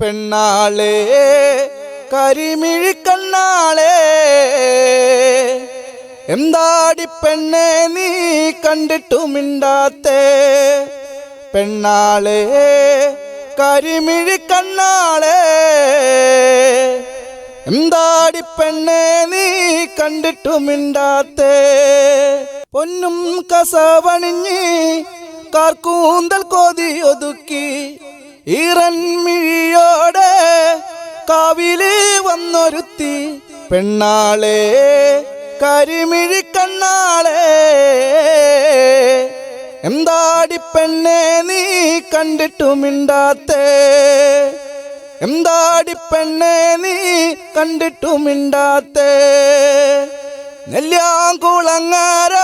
പെണ്ണാളെ കരിമിഴിക്കണ്ണാളെ എന്താടി പെണ്ണെ നീ കണ്ടിട്ടു മിണ്ടാത്തേ? പെണ്ണാളെ കരിമിഴിക്കണ്ണാളെ എന്താടി പെണ്ണെ നീ കണ്ടിട്ടു മിണ്ടാത്തേ? പൊന്നും കസവണിഞ്ഞ് കാർക്കൂന്തൽ കോതി ഈറൻമിഴിയോടെ കാവിൽ വന്നൊരുത്തി പെണ്ണാളെ കരിമിഴി കണ്ണാളെ. എന്താടി പെണ്ണെ നീ കണ്ടിട്ടു മിണ്ടാത്തേ? എന്താടി പെണ്ണെ നീ കണ്ടിട്ടു മിണ്ടാത്തേ? നെല്ലിയാങ്കുളങ്ങാര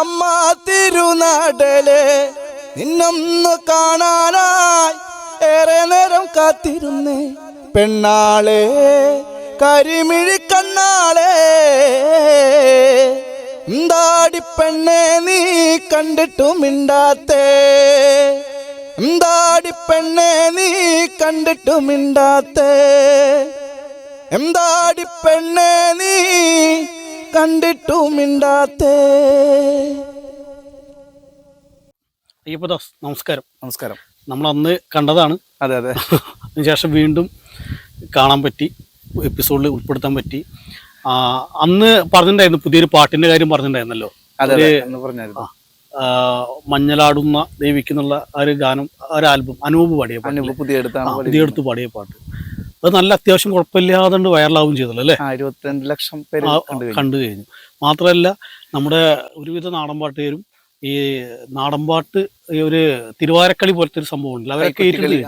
അമ്മ തിരുനാടലെ. നിന്നൊന്നു കാണാനായി ഏറെ നേരം കാത്തിരുന്നേ. പെണ്ണാളെ കരിമിഴി കണ്ണാളെ. പെണ്ണെ നീ കണ്ടിട്ടു മിണ്ടാത്തേ? എന്താടി പെണ്ണെ നീ കണ്ടിട്ടു മിണ്ടാത്തേ? എന്താടി പെണ്ണെ നീ കണ്ടിട്ടു മിണ്ടാത്തേ? അയ്യപ്പദാസ് നമസ്കാരം. നമസ്കാരം. നമ്മൾ അന്ന് കണ്ടതാണ്. അതെ അതെ. അതിനുശേഷം വീണ്ടും കാണാൻ പറ്റി എപ്പിസോഡിൽ ഉൾപ്പെടുത്താൻ പറ്റി. അന്ന് പറഞ്ഞിട്ടുണ്ടായിരുന്നു പുതിയൊരു പാട്ടിന്റെ കാര്യം പറഞ്ഞിട്ടുണ്ടായിരുന്നല്ലോ. അതെ മഞ്ഞലാടുന്ന ദേവിക്ക് എന്നുള്ള ആ ഒരു ഗാനം ഒരു ആൽബം അനൂപ് പാടിയ പാട്ട്. പുതിയ എടുത്ത് പാടിയ പാട്ട്. അത് നല്ല അത്യാവശ്യം കുഴപ്പമില്ലാതെ വൈറലാവും ചെയ്തല്ലോ അല്ലേ? ഇരുപത്തിരണ്ട് ലക്ഷം പേര് കണ്ടു കഴിഞ്ഞു. കണ്ടു കഴിഞ്ഞു. മാത്രമല്ല നമ്മുടെ ഒരുവിധ നാടൻ പാട്ടുകാരും ഈ നാടൻപാട്ട് ഈ ഒരു തിരുവാരക്കളി പോലത്തെ ഒരു സംഭവം ഉണ്ടല്ലോ അവരൊക്കെ ഏറ്റെടുത്ത്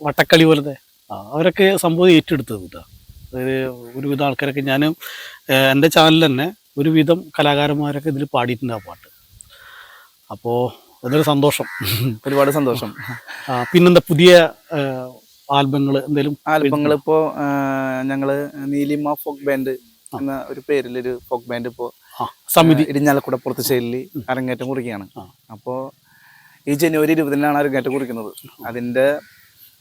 വട്ടക്കളി പോലത്തെ. അവരൊക്കെ സംഭവം ഏറ്റെടുത്തത് കേട്ടോ. അതായത് ഒരുവിധം ആൾക്കാരൊക്കെ ഞാൻ എന്റെ ചാനലിൽ തന്നെ ഒരുവിധം കലാകാരന്മാരൊക്കെ ഇതിൽ പാടിയിട്ടുണ്ട് ആ പാട്ട്. അപ്പോൾ അതൊരു സന്തോഷം. ഒരുപാട് സന്തോഷം. പിന്നെന്താ പുതിയ ആൽബങ്ങൾ എന്തെങ്കിലും ആൽബങ്ങൾ ഇപ്പോൾ ഞങ്ങൾ ഞങ്ങൾ നീലിമ ഫോക്ക് ബാൻഡ് എന്ന ഒരു പേരിലൊരു ഫോക്ക് ബാൻഡ് ഇപ്പോ ആ, സമിതി. ഇടിഞ്ഞാലക്കുട പുറത്ത് ചെല്ലി അരങ്ങേറ്റം കുറിക്കുകയാണ്. അപ്പോൾ അപ്പോ ഈ ജനുവരി ഇരുപതിനാണ് അരങ്ങേറ്റം കുറിക്കുന്നത്. അതിന്റെ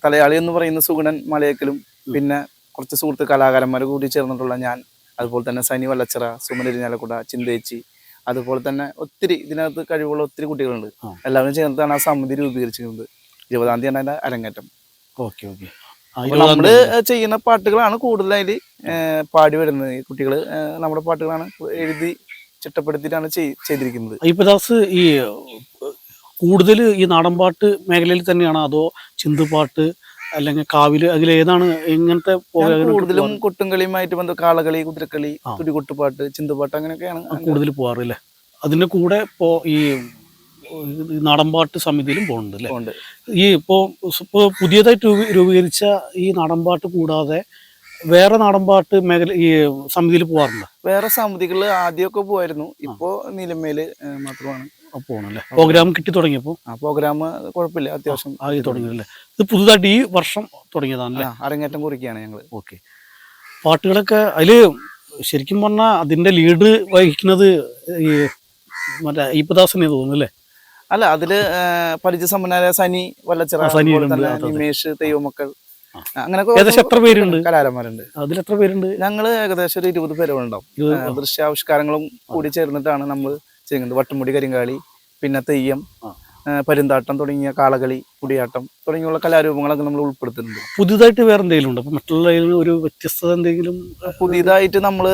തലയാളി എന്ന് പറയുന്ന സുഗുണൻ മലയക്കലും പിന്നെ കുറച്ച് സുഹൃത്ത് കലാകാരന്മാർ കൂടി ചേർന്നിട്ടുള്ള ഞാൻ അതുപോലെ തന്നെ സനി വല്ലച്ചിറ സുമൻ ഇരിഞ്ഞാലക്കുട ചിന്തേച്ചി അതുപോലെ തന്നെ ഒത്തിരി ഇതിനകത്ത് കഴിവുള്ള ഒത്തിരി കുട്ടികളുണ്ട്. എല്ലാവരും ചേർന്നാണ് ആ സമിതി രൂപീകരിച്ചിരുന്നത് ഇരുപതാം തീയതിയാണ് അതിന്റെ അരങ്ങേറ്റം. Okay okay. നമ്മൾ ചെയ്യുന്ന പാട്ടുകളാണ് കൂടുതലായിട്ട് പാടി വരുന്നത്. കുട്ടികൾ നമ്മുടെ പാട്ടുകളാണ് എഴുതി ചിട്ടപ്പെടുത്തിയിട്ടാണ് ചെയ്- ചെയ്തിരിക്കുന്നത്. അയ്യപ്പദാസ് ഈ കൂടുതൽ ഈ നാടൻപാട്ട് മേഖലയിൽ തന്നെയാണ്? അതോ ചിന്തുപാട്ട് അല്ലെങ്കിൽ കാവിൽ അതിൽ ഏതാണ് എങ്ങനത്തെ ഞാൻ പോകാൻ കൂടുതലും കൊട്ടുംകളിയുമായിട്ട് ബന്ധം കാളകളി കുതിരക്കളി. തുടികൊട്ടുപാട്ട് ചിന്തുപാട്ട് അങ്ങനെയൊക്കെയാണ് കൂടുതൽ പോകാറില്ലേ അതിന്റെ കൂടെ ഇപ്പോ ഈ നാടൻപാട്ട് സമിതിയിലും പോകുന്നുണ്ട് അല്ലേ? ഈ ഇപ്പോൾ ഇപ്പോൾ പുതിയതായിട്ട് രൂപീ- രൂപീകരിച്ച ഈ നാടൻപാട്ട് കൂടാതെ വേറെ നാടൻപാട്ട് മേഖല ഈ സമിതിയിൽ പോകാറുണ്ട് വേറെ സമിതികൾ ആദ്യമൊക്കെ പോയിരുന്നു ഇപ്പോൾ നിലമേൽ മാത്രമാണ്. പോകണല്ലേ പ്രോഗ്രാം കിട്ടി തുടങ്ങിയപ്പോൾ ആ പ്രോഗ്രാം കുഴപ്പമില്ല അത്യാവശ്യം. ആയി തുടങ്ങിയല്ലേ ഇത് പുതുതായിട്ട് ഈ വർഷം തുടങ്ങിയതാണല്ലേ അരങ്ങേറ്റം കുറിക്കുകയാണ് ഞങ്ങൾ ഓക്കെ. പാട്ടുകളൊക്കെ അതിൽ ശരിക്കും പറഞ്ഞാൽ അതിന്റെ ലീഡ് വഹിക്കുന്നത് ഈ മറ്റേ അയ്യപ്പദാസനെ തോന്നുന്നു അല്ലേ? അല്ല അതിൽ പരിചയസമ്പന്നരായ സനി വല്ലച്ചിറ. നിമേഷ് തെയ്യമക്കൾ. അങ്ങനെ ഏകദേശം എത്ര പേരുണ്ട്? കലാകാരന്മാരുണ്ട്. അതിലെത്ര പേരുണ്ട്? ഞങ്ങൾ ഏകദേശം ഒരു ഇരുപത് പേരുണ്ടാവും ദൃശ്യാവിഷ്കാരങ്ങളും കൂടി ചേർന്നിട്ടാണ് നമ്മൾ ചെയ്യുന്നത്. വട്ടുമുടി കരിങ്കാളി പിന്നെ തെയ്യം പരുന്താട്ടം തുടങ്ങിയ കാളകളി കുടിയാട്ടം തുടങ്ങിയുള്ള കലാരൂപങ്ങളൊക്കെ നമ്മൾ ഉൾപ്പെടുത്തുന്നുണ്ട്. പുതുതായിട്ട് വേറെ എന്തെങ്കിലും ഉണ്ടോ? മറ്റുള്ള ഒരു വ്യത്യസ്തത എന്തെങ്കിലും പുതിയതായിട്ട് നമ്മൾ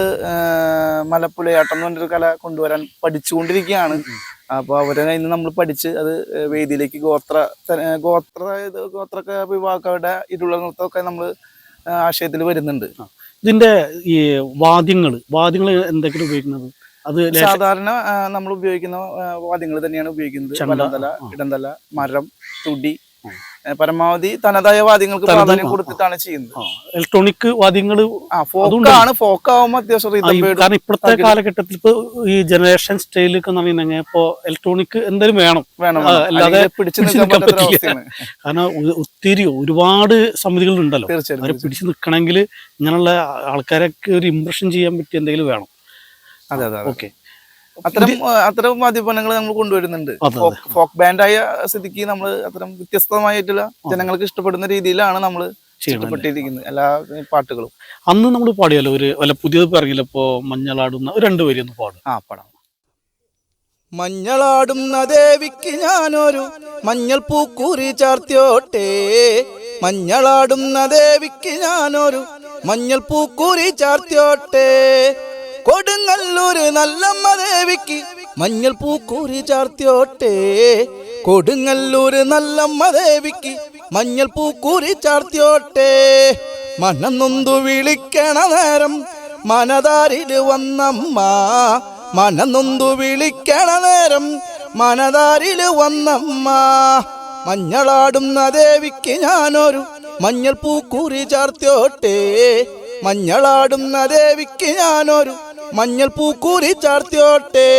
മലപ്പുലയാട്ടം എന്ന് പറഞ്ഞൊരു കല കൊണ്ടുവരാൻ പഠിച്ചുകൊണ്ടിരിക്കുകയാണ്. അപ്പോൾ അവരെ കയ്യിൽ നിന്ന് നമ്മൾ പഠിച്ച് അത് വേദിയിലേക്ക് ഗോത്ര ഗോത്ര ഗോത്രക്ക വിഭാഗങ്ങളുടെ ഇരുള്ള നൃത്തമൊക്കെ നമ്മൾ ആശയത്തിൽ വരുന്നുണ്ട്. ഇതിന്റെ ഈ വാദ്യങ്ങൾ വാദ്യങ്ങൾ എന്തൊക്കെയാണ് ഉപയോഗിക്കുന്നത്? അത് സാധാരണ നമ്മൾ ഉപയോഗിക്കുന്ന വാദ്യങ്ങൾ തന്നെയാണ് ഉപയോഗിക്കുന്നത്. ഇടന്തല മരം തുടി പരമാവധി തനതായ വാദ്യങ്ങൾക്ക് പ്രാധാന്യം കൊടുത്തിട്ടാണ് ചെയ്യുന്നത്. ഇലക്ട്രോണിക് വാദ്യങ്ങൾ ആ ഫോക്ക് ആണ് ഫോക്ക് ആവുമ്പോൾ അത്യാവശ്യം കാരണം ഇപ്പോഴത്തെ കാലഘട്ടത്തിൽ ഇപ്പൊ ഈ ജനറേഷൻ സ്റ്റൈലൊക്കെ പറഞ്ഞാൽ ഇപ്പോ ഇലക്ട്രോണിക് എന്തായാലും വേണം. വേണം. അല്ലാതെ പിടിച്ചു നിൽക്കാൻ പറ്റില്ല. കാരണം ഒത്തിരി ഒരുപാട് സമിതികൾ ഉണ്ടല്ലോ അവരെ പിടിച്ചു നിൽക്കണമെങ്കിൽ ഇങ്ങനെയുള്ള ആൾക്കാരൊക്കെ ഒരു ഇംപ്രഷൻ ചെയ്യാൻ പറ്റിയ എന്തെങ്കിലും വേണം. അതെ അതെ ഓക്കെ അത്തരം അത്തരം വാദ്യോപകരണങ്ങൾ നമ്മൾ കൊണ്ടുവരുന്നുണ്ട്. ഫോക്ക് ബാൻഡായ സ്ഥിതിക്ക് നമ്മൾ അത്തരം വ്യത്യസ്തമായിട്ടുള്ള ജനങ്ങൾക്ക് ഇഷ്ടപ്പെടുന്ന രീതിയിലാണ് നമ്മൾ ഇഷ്ടപ്പെട്ടിരിക്കുന്നത്. എല്ലാ പാട്ടുകളും. അന്ന് നമ്മൾ പാടിയല്ലോ ഒരു വല്ല പുതിയത് ഇറങ്ങിയില്ല ഇപ്പോ മഞ്ഞളാടുന്ന രണ്ട് വരി ഒന്ന് പാടും. ആ പടം. മഞ്ഞളാടുന്ന ദേവിക്ക് ഞാനൊരു മഞ്ഞൾ പൂക്കൂറി ചാർത്തിയോട്ടെ. മഞ്ഞളാടുന്ന ദേവിക്ക് ഞാനൊരു മഞ്ഞൾ പൂക്കൂറി ചാർത്തിയോട്ടെ. കൊടുങ്ങല്ലൂര് നല്ലമ്മ ദേവിക്ക് മഞ്ഞൾ പൂക്കൂറി ചാർത്തിയോട്ടെ. കൊടുങ്ങല്ലൂർ നല്ലമ്മ ദേവിക്ക് മഞ്ഞൾ പൂക്കൂറി ചാർത്തിയോട്ടെ. മനം നൊന്തു വിളിക്കണ നേരം മനതാരിൽ വന്നമ്മ. മനനൊന്തു വിളിക്കണ നേരം മനതാരിൽ വന്നമ്മ. മഞ്ഞളാടുന്ന ദേവിക്ക് ഞാനൊരു മഞ്ഞൾ പൂക്കൂറി ചാർത്തിയോട്ടെ. മഞ്ഞളാടുന്ന ദേവിക്ക് ഞാനൊരു മഞ്ഞൾ പൂക്കൂരി ചാർത്തിയോട്ടെ.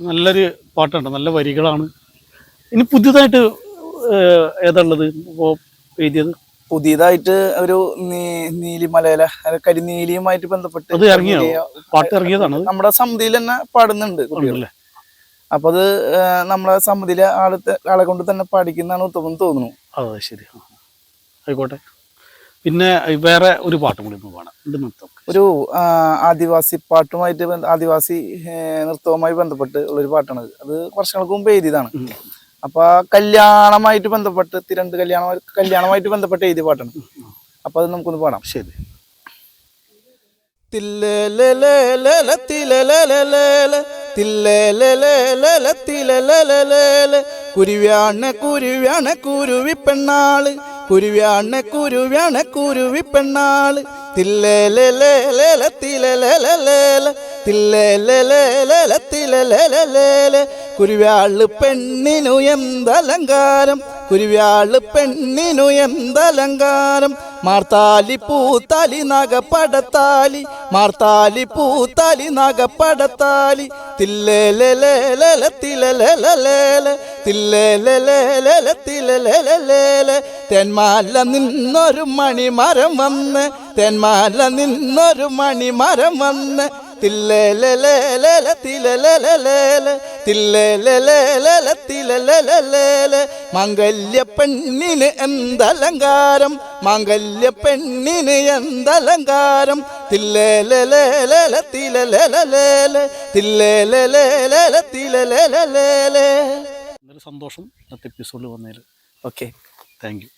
നല്ലൊരു പാട്ടുണ്ട് നല്ല വരികളാണ്. ഇനി പുതിയതായിട്ട് ഏതാള്ളത് ഇപ്പോൾ എഴുതിയത്? പുതിയതായിട്ട് ഒരു നീലിമലയില കരിനീലിയുമായിട്ട് ബന്ധപ്പെട്ട് അത് ഇറങ്ങിയോ? പാട്ട് ഇറങ്ങിയതാണ് നമ്മുടെ സമിതിയിൽ തന്നെ പാടുന്നുണ്ട് അപ്പൊ അത് നമ്മുടെ നമ്മളെ സമിതിയിലെ ആളെ ആളെ കൊണ്ട് തന്നെ പാടിക്കുന്നതാണ് ഉത്തമം തോന്നുന്നു. അതെ ശരി. ആയിക്കോട്ടെ. പിന്നെ വേറെ ഒരു പാട്ടും കൂടി പാടാം. ഇത് നിർത്താം. ഒരു ആദിവാസി പാട്ടുമായിട്ട് ആദിവാസി നൃത്തവുമായി ബന്ധപ്പെട്ട് ഉള്ളൊരു പാട്ടാണ് അത്. വർഷങ്ങൾക്ക് മുമ്പ് എഴുതിയതാണ്. അപ്പൊ കല്യാണമായിട്ട് ബന്ധപ്പെട്ട് തിരണ്ട് കല്യാണം കല്യാണമായിട്ട് ബന്ധപ്പെട്ട് എഴുതിയ പാട്ടാണ്. അപ്പൊ അത് നമുക്കൊന്ന് പാടാം. ശരി. തില്ലേലേലേലേല തിലലേലേലേല തില്ലേലേലേലേല തിലലേലേലേല കുരുവ്യാണ കുരുവ്യാണ കുരുവി പെണ്ണാൾ കുരുവ്യാണ കുരുവ്യാണ് കുരുവി പെണ്ണാൾ തില്ലേലേലേല തില്ലേലേലേലേല തിലലേലേലേല കുരുവ്യാൾ പെണ്ണിനു എന്തലങ്കാരം? കുരുവ്യാൾ പെണ്ണിനു എന്തലങ്കാരം? മാർത്താലി പൂത്താലി നഗപ്പടത്താലി മാർത്താലി പൂത്താലി നഗപ്പടത്താലി തില്ലേലേലേല തിലലേലേല തില്ലേലേലേല തിലലേലേല തെന്മാല നിന്നൊരു മണിമരം വന്ന് തെന്മാല നിന്നൊരു മണിമരം വന്ന് മംഗല്യ പെണ്ണിന് എന്തലങ്കാരം മംഗല്യ പെണ്ണിന് എന്തലങ്കാരം തില്ലേലേലേല തിലലേലേല തില്ലേലേലേല തിലലേലേല എന്നൊരു സന്തോഷം ഇന്നത്തെ എപ്പിസോഡിൽ വന്നതിൽ ഓക്കെ താങ്ക് യു